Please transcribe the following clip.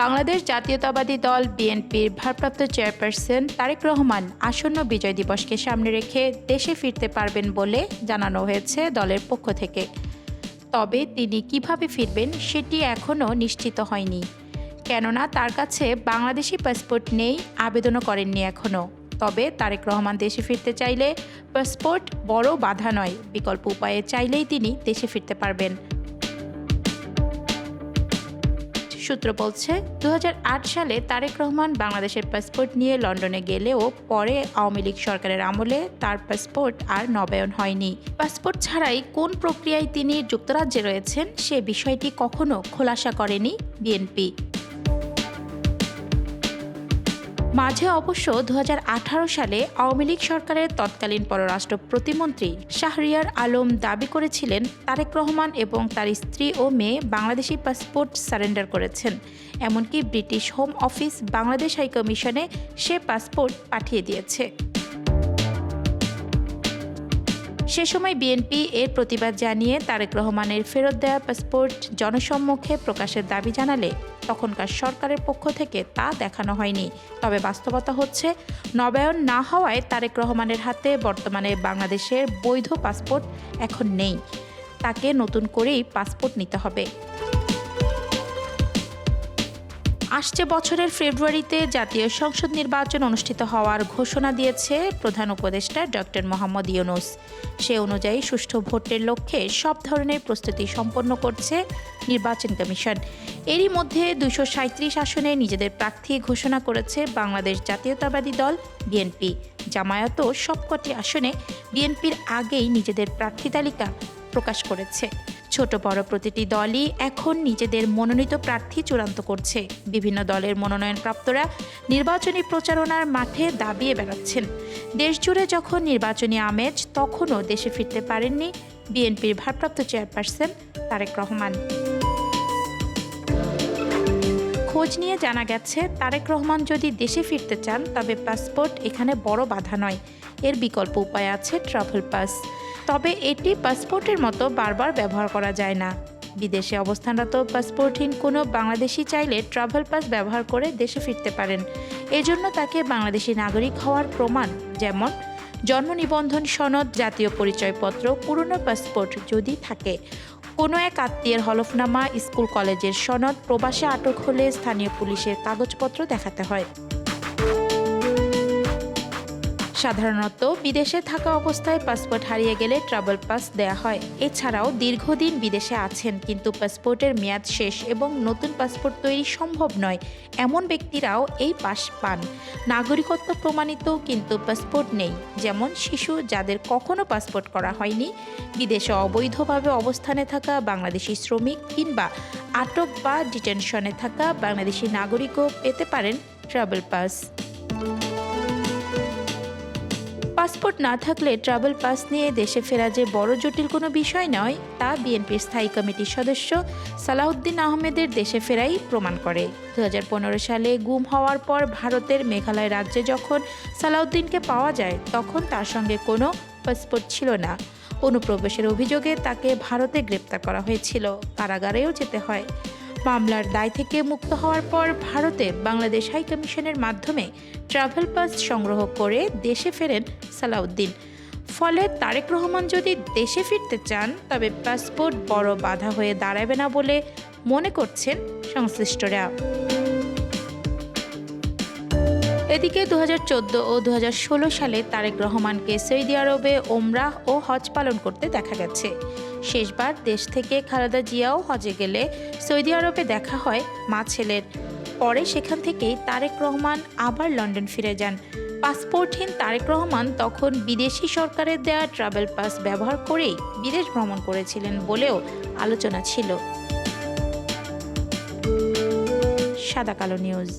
বাংলাদেশ জাতীয়তাবাদী দল বিএনপির ভারপ্রাপ্ত চেয়ারপারসন তারেক রহমান আসন্ন বিজয় দিবসকে সামনে রেখে দেশে ফিরতে পারবেন বলে জানানো হয়েছে দলের পক্ষ থেকে। তবে তিনি কীভাবে ফিরবেন সেটি এখনও নিশ্চিত হয়নি। কেননা তার কাছে বাংলাদেশি পাসপোর্ট নেই, আবেদনও করেননি এখনও তবে তারেক রহমান দেশে ফিরতে চাইলে পাসপোর্ট বড় বাধা নয়, বিকল্প উপায়ে চাইলেই তিনি দেশে ফিরতে পারবেন। সূত্র বলছে দু হাজার আট সালে তারেক রহমান বাংলাদেশের পাসপোর্ট নিয়ে লন্ডনে গেলেও পরে আওয়ামী লীগ সরকারের আমলে তার পাসপোর্ট আর নবায়ন হয়নি। পাসপোর্ট ছাড়াই কোন প্রক্রিয়ায় তিনি যুক্তরাজ্যে রয়েছেন সে বিষয়টি কখনো খোলাসা করেনি বিএনপি। মাঝে অবশ্য দু হাজার আঠারো সালে আওয়ামী লীগ সরকারের তৎকালীন পররাষ্ট্র প্রতিমন্ত্রী শাহরিয়ার আলম দাবি করেছিলেন, তারেক রহমান এবং তার স্ত্রী ও মেয়ে বাংলাদেশি পাসপোর্ট সারেন্ডার করেছেন। এমনকি ব্রিটিশ হোম অফিস বাংলাদেশ হাইকমিশনে সে পাসপোর্ট পাঠিয়ে দিয়েছে। সে সময় বিএনপি এর প্রতিবাদ জানিয়ে তারেক রহমানের ফেরত দেওয়া পাসপোর্ট জনসম্মুখে প্রকাশের দাবি জানালে তখনকার সরকারের পক্ষ থেকে তা দেখানো হয়নি। তবে বাস্তবতা হচ্ছে, নবায়ন না হওয়ায় তারেক রহমানের হাতে বর্তমানে বাংলাদেশের বৈধ পাসপোর্ট এখন নেই। তাকে নতুন করেই পাসপোর্ট নিতে হবে। আসছে বছরের ফেব্রুয়ারিতে জাতীয় সংসদ নির্বাচন অনুষ্ঠিত হওয়ার ঘোষণা দিয়েছে প্রধান উপদেষ্টা ডক্টর মোহাম্মদ ইউনুস। সে অনুযায়ী সুষ্ঠু ভোটের লক্ষ্যে সব ধরনের প্রস্তুতি সম্পন্ন করছে নির্বাচন কমিশন। এরই মধ্যে দুশো সাঁত্রিশ আসনে নিজেদের প্রার্থী ঘোষণা করেছে বাংলাদেশ জাতীয়তাবাদী দল বিএনপি। জামায়াতও সবকটি আসনে বিএনপির আগেই নিজেদের প্রার্থী তালিকা প্রকাশ করেছে। ছোট বড় প্রতিটি দলই এখন নিজেদের মনোনীত প্রার্থী চূড়ান্ত করছে। বিভিন্ন দলের মনোনয়নপ্রাপ্তরা নির্বাচনী প্রচারণার মাঠে দাবিয়ে বেড়াচ্ছেন দেশজুড়ে যখন নির্বাচনী আমেজ, তখনও দেশে ফিরতে পারেননি বিএনপির ভারপ্রাপ্ত চেয়ারপারসন তারেক রহমান। খোঁজ নিয়ে জানা গেছে, তারেক রহমান যদি দেশে ফিরতে চান, তবে পাসপোর্ট এখানে বড় বাধা নয়। এর বিকল্প উপায় আছে ট্রাভেল পাস। তবে এটি পাসপোর্টের মতো বারবার ব্যবহার করা যায় না। বিদেশে অবস্থানরত পাসপোর্টহীন কোনো বাংলাদেশি চাইলে ট্রাভেল পাস ব্যবহার করে দেশে ফিরতে পারেন। এজন্য তাকে বাংলাদেশি নাগরিক হওয়ার প্রমাণ, যেমন জন্ম নিবন্ধন সনদ, জাতীয় পরিচয়পত্র, পুরনো পাসপোর্ট যদি থাকে। কোনো এক আত্মীয়ের হলফনামা, স্কুল কলেজের সনদ, প্রবাসে আটক হলে স্থানীয় পুলিশের কাগজপত্র দেখাতে হয়। সাধারণত বিদেশে থাকা অবস্থায় পাসপোর্ট হারিয়ে গেলে ট্রাভেল পাস দেয়া হয়। এছাড়াও দীর্ঘদিন বিদেশে আছেন, কিন্তু পাসপোর্টের মেয়াদ শেষ এবং নতুন পাসপোর্ট তৈরি সম্ভব নয়, এমন ব্যক্তিরাও এই পাস পান। নাগরিকত্ব প্রমাণিত, কিন্তু পাসপোর্ট নেই, যেমন শিশু যাদের কখনো পাসপোর্ট করা হয়নি, বিদেশে অবৈধভাবে অবস্থানে থাকা বাংলাদেশি শ্রমিক কিংবা আটক বা ডিটেনশনে থাকা বাংলাদেশি নাগরিকও পেতে পারেন ট্রাভেল পাস পাসপোর্ট না থাকলে ট্রাভেল পাস নিয়ে দেশে ফেরা যে বড় জটিল কোনো বিষয় নয়, তা বিএনপির স্থায়ী কমিটির সদস্য সালাউদ্দিন আহমেদের দেশে ফেরাই প্রমাণ করে। দু হাজার পনেরো সালে গুম হওয়ার পর ভারতের মেঘালয় রাজ্যে যখন সালাউদ্দিনকে পাওয়া যায়, তখন তার সঙ্গে কোনো পাসপোর্ট ছিল না। অনুপ্রবেশের অভিযোগে তাকে ভারতে গ্রেপ্তার করা হয়েছিল। কারাগারেও যেতে হয়। মামলার দায় থেকে মুক্ত হওয়ার পর ভারতে বাংলাদেশ হাই কমিশনের মাধ্যমে ট্রাভেল পাস সংগ্রহ করে দেশে ফেরেন সালাউদ্দিন। ফলে তারেক রহমান যদি দেশে ফিরতে চান, তবে পাসপোর্ট বড় বাধা হয়ে দাঁড়াবে না বলে মনে করছেন সংশ্লিষ্টরা। এদিকে দু হাজার চোদ্দ ও দু হাজার ষোলো সালে তারেক রহমানকে সৌদি আরবে ওমরাহ ও হজ পালন করতে দেখা গেছে। শেষবার দেশ থেকে খালেদা জিয়াও হজে গেলে সৌদি আরবে দেখা হয় মা ছেলের। পরে সেখান থেকেই তারেক রহমান আবার লন্ডন ফিরে যান। পাসপোর্টহীন তারেক রহমান তখন বিদেশি সরকারের দেয়া ট্রাভেল পাস ব্যবহার করেই বিদেশ ভ্রমণ করেছিলেন বলেও আলোচনা ছিল। সাদা কালো নিউজ।